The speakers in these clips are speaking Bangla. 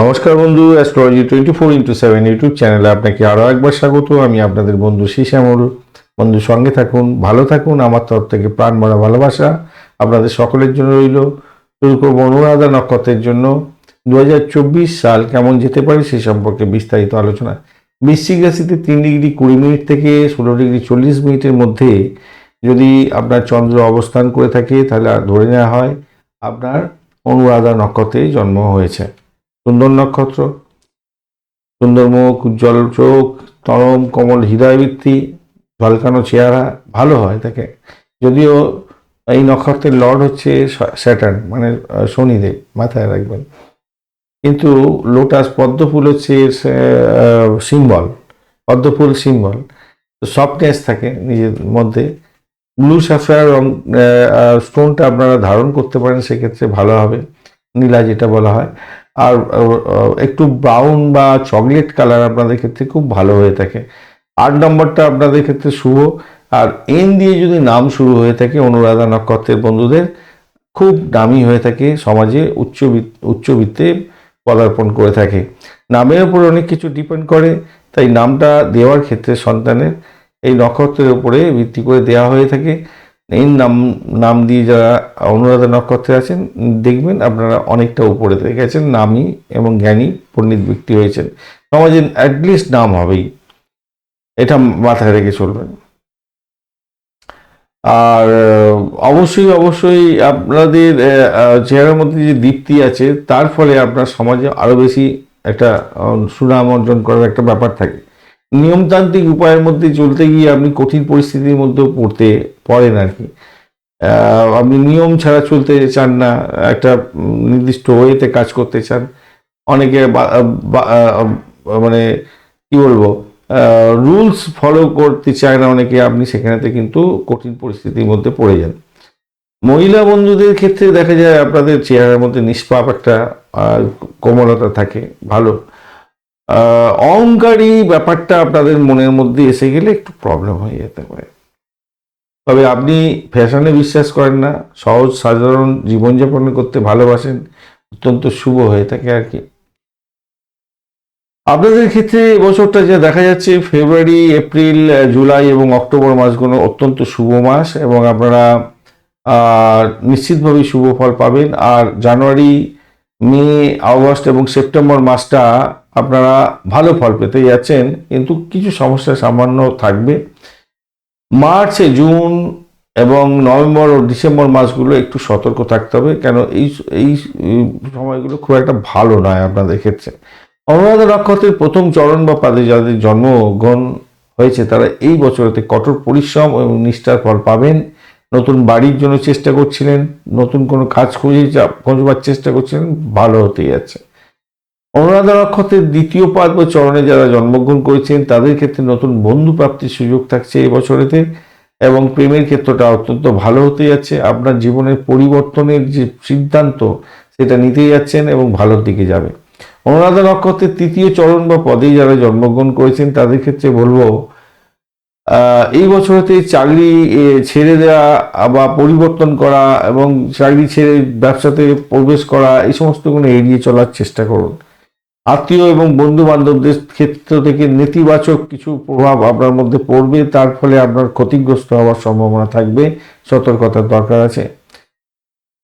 নমস্কার বন্ধু astrology twenty four into seven YouTube চ্যানেলে আপনাকে আরও একবার স্বাগত। আমি আপনাদের বন্ধু শ্যামল বন্ধু, সঙ্গে থাকুন, ভালো থাকুন, আমার তরফ থেকে প্রাণ মরা ভালোবাসা আপনাদের সকলের জন্য রইল। শুরু করব অনুরাধা নক্ষত্রের জন্য দু হাজার চব্বিশ সাল কেমন যেতে পারে সে সম্পর্কে বিস্তারিত আলোচনা। বৃশ্চিক রাশিতে তিন ডিগ্রি কুড়ি মিনিট থেকে ষোলো ডিগ্রি চল্লিশ মিনিটের মধ্যে যদি আপনার চন্দ্র অবস্থান করে থাকে, তাহলে ধরে নেওয়া হয় আপনার অনুরাধা নক্ষত্রে জন্ম হয়েছে। সুন্দর নক্ষত্র, সুন্দর মুখ, উজ্জ্বল চোখ তরম কমল হৃদয়বৃত্তি ঝলকানো চেহারা, ভালো হয় তাকে। যদিও এই নক্ষত্রের লর্ড হচ্ছে স্যাটার্ন মানে শনিদেব, মাথায় রাখবেন। কিন্তু লোটাস পদ্মফুল হচ্ছে সিম্বল, পদ্মফুল সিম্বল। সফটনেস থাকে নিজের মধ্যে। ব্লু সাফায়ার রং স্টোনটা আপনারা ধারণ করতে পারেন, সেক্ষেত্রে ভালো হবে। নীলা যেটা বলা হয়। আর একটু ব্রাউন বা চকলেট কালার আপনাদের ক্ষেত্রে খুব ভালো হয়ে থাকে। আট নম্বরটা আপনাদের ক্ষেত্রে শুভ। আর এন দিয়ে যদি নাম শুরু হয়ে থাকে অনুরাধা নক্ষত্রের বন্ধুদের, খুব দামি হয়ে থাকে, সমাজে উচ্চবিত্ত উচ্চবিত্তে পদার্পণ করে থাকে। নামের উপর অনেক কিছু ডিপেন্ড করে, তাই নামটা দেওয়ার ক্ষেত্রে সন্তানের এই নক্ষত্রের উপরে ভিত্তি করে দেওয়া হয়ে থাকে। এই নাম নাম দিয়ে যারা অনুরাধা নক্ষত্রে আছেন, দেখবেন আপনারা অনেকটা উপরে গেছেন, নামী এবং জ্ঞানী পণ্ডিত ব্যক্তি হয়েছেন। সমাজে অ্যাটলিস্ট নাম হবেই। এটা মাথায় রেখে চলবেন। আর, অবশ্যই অবশ্যই আপনাদের চেহারার মধ্যে যে দীপ্তি আছে, তার ফলে আপনার সমাজে আরও বেশি একটা সুনাম অর্জন করার একটা ব্যাপার থাকে। নিয়মতান্ত্রিক উপায়ের মধ্যে চলতে গিয়ে আপনি কঠিন পরিস্থিতির মধ্যেও পড়তে পড়েন আর কি। আপনি নিয়ম ছাড়া চলতে চান না, একটা নির্দিষ্ট ওয়েতে কাজ করতে চান। অনেকে মানে কি বলব রুলস ফলো করতে চায় না অনেকে, আপনি সেখানেতে কিন্তু কঠিন পরিস্থিতির মধ্যে পড়ে যান। মহিলা বন্ধুদের ক্ষেত্রে দেখা যায় আপনাদের চেহারার মধ্যে নিষ্পাপ একটা কোমলতা থাকে, ভালো। অহংকারী ব্যাপারটা আপনাদের মনের মধ্যে এসে গেলে একটু প্রবলেম হয়ে যেতে পারে। তবে আপনি ফ্যাশনে বিশ্বাস করেন না, সহজ সাধারণ জীবনযাপন করতে ভালোবাসেন, অত্যন্ত শুভ হয়ে থাকে আর কি। আপনাদের ক্ষেত্রে এবছরটা যে দেখা যাচ্ছে ফেব্রুয়ারি এপ্রিল জুলাই এবং অক্টোবর মাসগুলো অত্যন্ত শুভ মাস এবং আপনারা নিশ্চিতভাবেই শুভ ফল পাবেন। আর জানুয়ারি মে, আগস্ট এবং সেপ্টেম্বর মাসটা আপনারা ভালো ফল পেতে যাচ্ছেন, কিন্তু কিছু সমস্যা সামান্য থাকবে। মার্চে জুন এবং নভেম্বর ও ডিসেম্বর মাসগুলো একটু সতর্ক থাকতে হবে, কেন এই এই সময়গুলো খুব একটা ভালো নয় আপনাদের ক্ষেত্রে। অনুরাধা নক্ষত্রের প্রথম চরণ বা পাদে যাদের জন্মগ্রহণ হয়েছে, তারা এই বছরতে কঠোর পরিশ্রম এবং নিষ্ঠার ফল পাবেন। নতুন বাড়ির জন্য চেষ্টা করছিলেন, নতুন কোনো কাজ খুঁজে খোঁজবার চেষ্টা করছিলেন, ভালো হতে যাচ্ছে। অনুরাধা নক্ষত্রের দ্বিতীয় পাদ বা চরণে যারা জন্মগ্রহণ করেছেন, তাদের ক্ষেত্রে নতুন বন্ধু প্রাপ্তির সুযোগ থাকছে এই বছরেতে এবং প্রেমের ক্ষেত্রটা অত্যন্ত ভালো হতে যাচ্ছে। আপনার জীবনের পরিবর্তনের যে সিদ্ধান্ত, সেটা নিতে যাচ্ছেন এবং ভালোর দিকে যাবে। অনুরাধা নক্ষত্রের তৃতীয় চরণ বা পদে যারা জন্মগ্রহণ করেছেন, তাদের ক্ষেত্রে বলব এই বছরতে চাকরি ছেড়ে দেওয়া বা পরিবর্তন করা এবং চাকরি ছেড়ে ব্যবসাতে প্রবেশ করা, এই সমস্তগুলো এড়িয়ে চলার চেষ্টা করুন। আত্মীয় এবং বন্ধু বান্ধবদের ক্ষেত্র থেকে নেতিবাচক কিছু প্রভাব আপনার মধ্যে পড়বে, তার ফলে আপনার ক্ষতিগ্রস্ত হওয়ার সম্ভাবনা থাকবে। সতর্কতার দরকার আছে।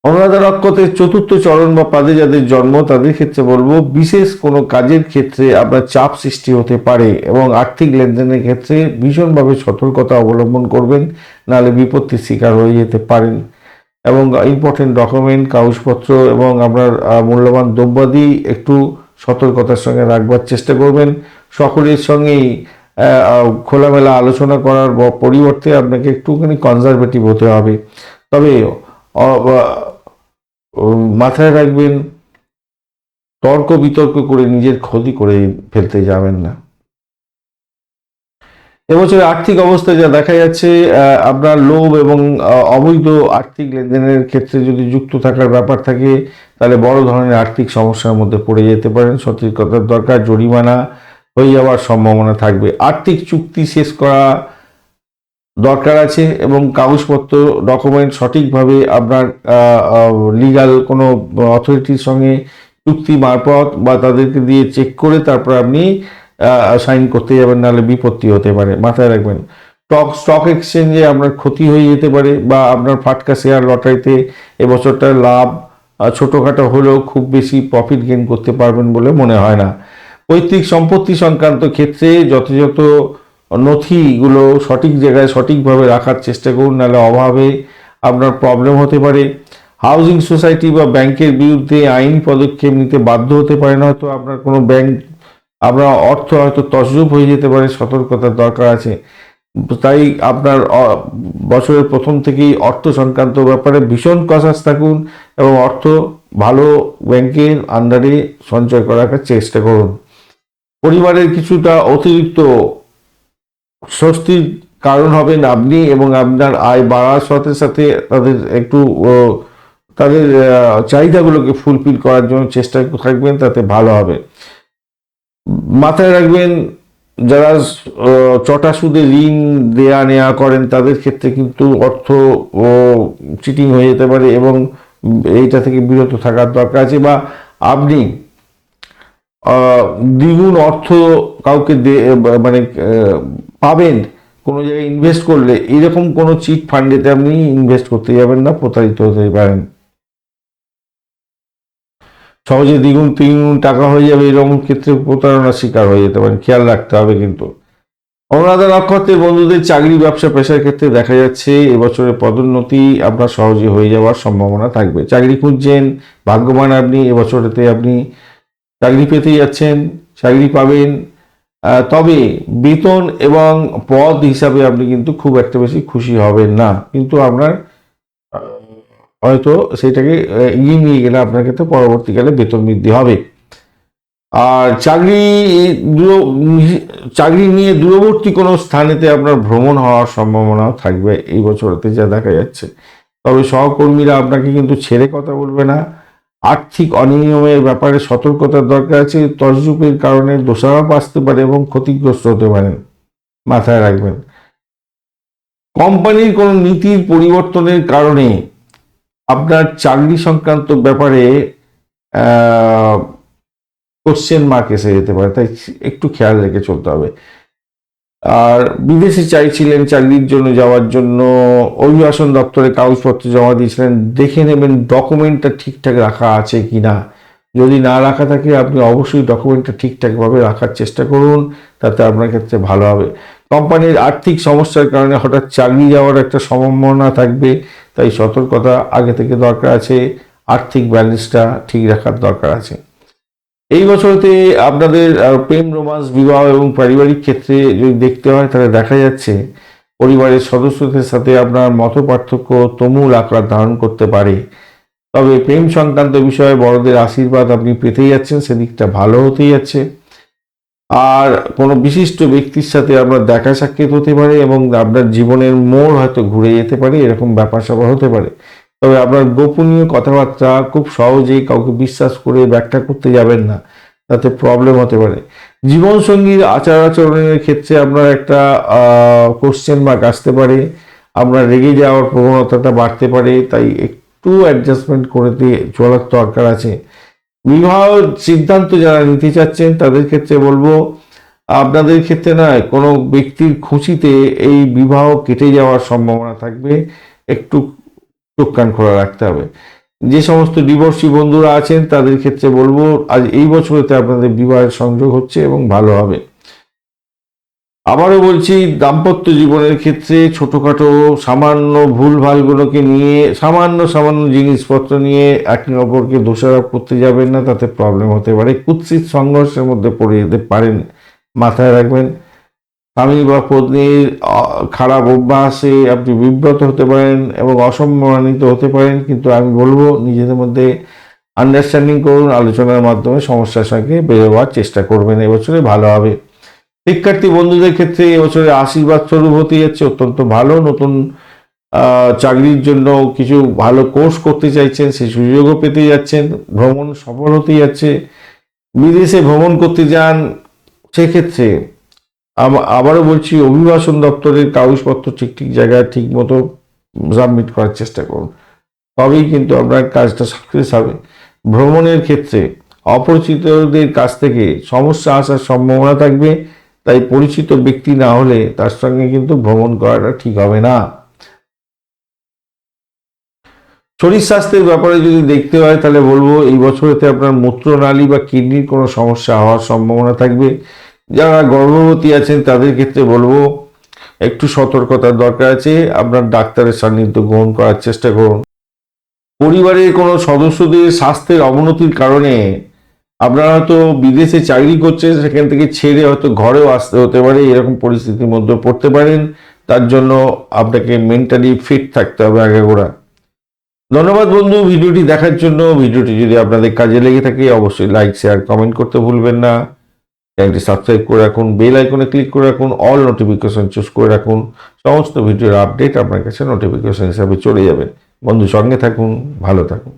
অনুরাধা নক্ষত্রের চতুর্থ চরণ বা পাদে যাদের জন্ম, তাদের ক্ষেত্রে বলব, বিশেষ কোনো কাজের ক্ষেত্রে আপনার চাপ সৃষ্টি হতে পারে এবং আর্থিক লেনদেনের ক্ষেত্রে ভীষণভাবে সতর্কতা অবলম্বন করবেন, নাহলে বিপত্তির শিকার হয়ে যেতে পারেন। এবং ইম্পর্টেন্ট ডকুমেন্ট কাগজপত্র এবং আপনার মূল্যবান দ্রব্যাদি একটু সতর্কতার সঙ্গে রাখবার চেষ্টা করবেন। সকলের সঙ্গেই খোলামেলা আলোচনা করার পরিবর্তে আপনাকে একটুখানি কনজারভেটিভ হতে হবে। তবে মাথায় রাখবেন, তর্ক বিতর্ক করে নিজের ক্ষতি করে ফেলতে যাবেন না। এবছর আর্থিক অবস্থা যা দেখা যাচ্ছে আপনার লোভ এবং অবৈধ আর্থিক লেনদেনের ক্ষেত্রে যদি যুক্ত থাকার ব্যাপার থাকে, তাহলে বড় ধরনের আর্থিক সমস্যার মধ্যে পড়ে যেতে পারেন। সতর্কতার দরকার, জরিমানা হয়ে যাওয়ার সম্ভাবনা থাকবে। আর্থিক চুক্তি শেষ করা দরকার আছে এবং কাগজপত্র ডকুমেন্ট সঠিকভাবে আপনার লিগাল কোনো অথরিটির সঙ্গে চুক্তি মারফত বা তাদেরকে দিয়ে চেক করে তারপর আপনি সাইন করতে যাবেন, নাহলে বিপত্তি হতে পারে। মাথায় রাখবেন। স্টক স্টক এক্সচেঞ্জে আপনার ক্ষতি হয়ে যেতে পারে বা আপনার ফাটকা শেয়ার লটারিতে এবছরটার লাভ ছোটখাটো হলেও খুব বেশি প্রফিট গেইন করতে পারবেন বলে মনে হয় না। পৈতৃক সম্পত্তি সংক্রান্ত ক্ষেত্রে যথাযথ নথিগুলো সঠিক জায়গায় সঠিকভাবে রাখার চেষ্টা করুন, নাহলে অভাবে আপনার প্রবলেম হতে পারে। হাউজিং সোসাইটি বা ব্যাংকের বিরুদ্ধে আইন পদক্ষেপ নিতে বাধ্য হতে পারেন হয়তো আপনার কোনো ব্যাংক আপনার অর্থ হয়তো তসরূপ হয়ে যেতে পারে, সতর্কতার দরকার আছে। তাই আপনার বছরের প্রথম থেকেই অর্থ সংক্রান্ত ব্যাপারে ভীষণ কষাস থাকুন এবং অর্থ ভালো ব্যাংকের আন্ডারে সঞ্চয় করার চেষ্টা করুন। পরিবারের কিছুটা অতিরিক্ত স্বস্তির কারণ হবেন আপনি এবং আপনার আয় বাড়ার সাথে সাথে তাদের একটু তাদের চাহিদাগুলোকে ফুলফিল করার জন্য চেষ্টা থাকবেন, তাতে ভালো হবে। মাথায় রাখবেন, যারা চটা সুদে ঋণ দেয়া নেওয়া করেন, তাদের ক্ষেত্রে কিন্তু অর্থ চিটিং হয়ে যেতে পারে এবং এইটা থেকে বিরত থাকার দরকার আছে বা আপনি দ্বিগুণ অর্থ কাউকে মানে পাবেন, কোনো জায়গায় ইনভেস্ট করলে, এরকম কোনো চিট ফান্ডেতে আপনি ইনভেস্ট করতে যাবেন না, প্রতারিত হতে পারেন। সহজে দ্বিগুণ, তিনগুণ টাকা হয়ে যাবে এরকম ক্ষেত্রে প্রতারণার শিকার হয়ে যেতে পারেন, খেয়াল রাখতে হবে কিন্তু। অনুরাধা নক্ষত্রের বন্ধুদের চাকরি, ব্যবসা, পেশার ক্ষেত্রে দেখা যাচ্ছে, এবছরের পদোন্নতি আপনার সহজে হয়ে যাওয়ার সম্ভাবনা থাকবে। চাকরি খুঁজছেন, ভাগ্যবান আপনি, এবছরেতে আপনি চাকরি পেতে যাচ্ছেন, চাকরি পাবেন তবে বেতন এবং পদ হিসাবে আপনি কিন্তু খুব একটা বেশি খুশি হবেন না। কিন্তু আপনার হয়তো সেটাকে এগিয়ে নিয়ে গেলে আপনার ক্ষেত্রে পরবর্তীকালে বেতন বৃদ্ধি হবে। আর চাকরি দূর, চাকরি নিয়ে দূরবর্তী কোনো স্থানেতে আপনার ভ্রমণ হওয়ার সম্ভাবনাও থাকবে। এই বছরতে যা দেখা যাচ্ছে। তবে সহকর্মীরা আপনাকে কিন্তু ছেড়ে কথা বলবে না। আর্থিক অনিয়মের ব্যাপারে সতর্কতার দরকার আছে তসরূপের কারণে দোষারোপ আসতে পারে এবং ক্ষতিগ্রস্ত হতে পারেন মাথায় রাখবেন। কোম্পানির কোনো নীতির পরিবর্তনের কারণে আপনার চাকরি সংক্রান্ত ব্যাপারে কোশ্চেন মার্ক এসে যেতে পারে। তাই একটু খেয়াল রেখে চলতে হবে। আর বিদেশে চাইছিলেন চাকরির জন্য যাওয়ার জন্য, অভিবাসন দপ্তরে কাগজপত্র জমা দিয়েছিলেন, দেখে নেবেন ডকুমেন্টটা ঠিকঠাক রাখা আছে কি না যদি না রাখা থাকে, আপনি অবশ্যই ডকুমেন্টটা ঠিকঠাকভাবে রাখার চেষ্টা করুন, তাতে আপনার ক্ষেত্রে ভালো হবে। কোম্পানির আর্থিক সমস্যার কারণে হঠাৎ চাকরি যাওয়ার একটা সম্ভাবনা থাকবে, তাই সতর্কতা আগে থেকে দরকার আছে, আর্থিক ব্যালেন্সটা ঠিক রাখার দরকার আছে। এই বছরতে আপনাদের প্রেম, রোমান্স, বিবাহ এবং পারিবারিক ক্ষেত্রে যদি দেখতে হয়, তাহলে দেখা যাচ্ছে পরিবারের সদস্যদের সাথে আপনার মত পার্থক্য তুমুল আকার ধারণ করতে পারে। তবে প্রেম সংক্রান্ত বিষয়ে বড়দের আশীর্বাদ আপনি পেতেই যাচ্ছেন, সেদিকটা ভালো হতেই যাচ্ছে। আর কোনো বিশিষ্ট ব্যক্তির সাথে আপনার দেখা সাক্ষাৎ হতে পারে এবং আপনার জীবনের মোড় হয়তো ঘুরে যেতে পারে, এরকম ব্যাপার স্যাপার হতে পারে। তবে আপনার গোপনীয় কথাবার্তা খুব সহজেই কাউকে বিশ্বাস করে ব্যাখ্যা করতে যাবেন না। তাতে প্রবলেম হতে পারে। জীবনসঙ্গীর আচার আচরণের ক্ষেত্রে আপনার একটা কোশ্চেন মার্ক আসতে পারে। আপনার রেগে যাওয়ার প্রবণতাটা বাড়তে পারে। তাই একটু অ্যাডজাস্টমেন্ট করে দিয়ে চলার দরকার আছে। বিবাহ সিদ্ধান্ত যারা নিতে চাচ্ছেন, তাদের ক্ষেত্রে বলব, আপনাদের ক্ষেত্রে নয়, কোনো ব্যক্তির খুশিতে এই বিবাহ কেটে যাওয়ার সম্ভাবনা থাকবে। একটু চোখ কান খোলা রাখতে হবে। যে সমস্ত ডিভোর্সি বন্ধুরা আছেন, তাদের ক্ষেত্রে বলব, আজ এই বছরেতে আপনাদের বিবাহের সংযোগ হচ্ছে এবং ভালো হবে। আবারও বলছি, দাম্পত্য জীবনের ক্ষেত্রে ছোটোখাটো, সামান্য ভুলভালগুলোকে নিয়ে, সামান্য সামান্য জিনিসপত্র নিয়ে একে অপরকে দোষারোপ করতে যাবেন না, তাতে প্রবলেম হতে পারে। কুৎসিত সংঘর্ষের মধ্যে পড়ে যেতে পারেন, মাথায় রাখবেন। স্বামী বা পত্নীর খারাপ অভ্যাসে আপনি বিব্রত হতে পারেন এবং অসম্মানিত হতে পারেন, কিন্তু আমি বলব নিজেদের মধ্যে আন্ডারস্ট্যান্ডিং করুন, আলোচনার মাধ্যমে সমস্যার সঙ্গে বেরোবার চেষ্টা করবেন। এবছরে ভালো হবে। শিক্ষার্থী বন্ধুদের ক্ষেত্রে এবছরে আশীর্বাদ স্বরূপ হতে যাচ্ছে, অত্যন্ত ভালো। নতুন চাকরির জন্য কিছু ভালো কোর্স করতে চাইছেন, সেই সুযোগও পেতে যাচ্ছেন। ভ্রমণ সফল হতে যাচ্ছে। বিদেশে ভ্রমণ করতে যান, সেক্ষেত্রে আবারও বলছি, অভিবাসন দপ্তরের কাগজপত্র ঠিক ঠিক জায়গায় ঠিক মতো সাবমিট করার চেষ্টা করুন। তবেই কিন্তু আপনার কাজটা সাকসেস হবে। ভ্রমণের ক্ষেত্রে অপরিচিতদের কাছ থেকে সমস্যা আসার সম্ভাবনা থাকবে, তাই পরিচিত ব্যক্তি না হলে তার সঙ্গে কিন্তু ভ্রমণ করাটা ঠিক হবে না। শরীর স্বাস্থ্যের ব্যাপারে যদি দেখতে হয়, তাহলে বলব এই বছরেতে আপনার মূত্রনালী বা কিডনির কোনো সমস্যা হওয়ার সম্ভাবনা থাকবে। যারা গর্ভবতী আছেন, তাদের ক্ষেত্রে বলব, একটু সতর্কতার দরকার আছে। আপনার ডাক্তারের সান্নিধ্য গ্রহণ করার চেষ্টা করুন। পরিবারের কোনো সদস্যদের স্বাস্থ্যের অবনতির কারণে আপনারা হয়তো বিদেশে চাকরি করছেন, সেখান থেকে ছেড়ে হয়তো ঘরেও আসতে হতে পারে, এরকম পরিস্থিতির মধ্যে পড়তে পারেন। তার জন্য আপনাকে মেন্টালি ফিট থাকতে হবে আগে গোড়া ধন্যবাদ বন্ধু ভিডিওটি দেখার জন্য। ভিডিওটি যদি আপনাদের কাজে লেগে থাকে, অবশ্যই লাইক, শেয়ার, কমেন্ট করতে ভুলবেন না। চ্যানেলটি সাবস্ক্রাইব করে রাখুন বেল আইকনে ক্লিক করে রাখুন অল নোটিফিকেশন চুজ করে রাখুন, সমস্ত ভিডিওর আপডেট আপনার কাছে নোটিফিকেশন হিসাবে চলে যাবে। বন্ধু, সঙ্গে থাকুন, ভালো থাকুন।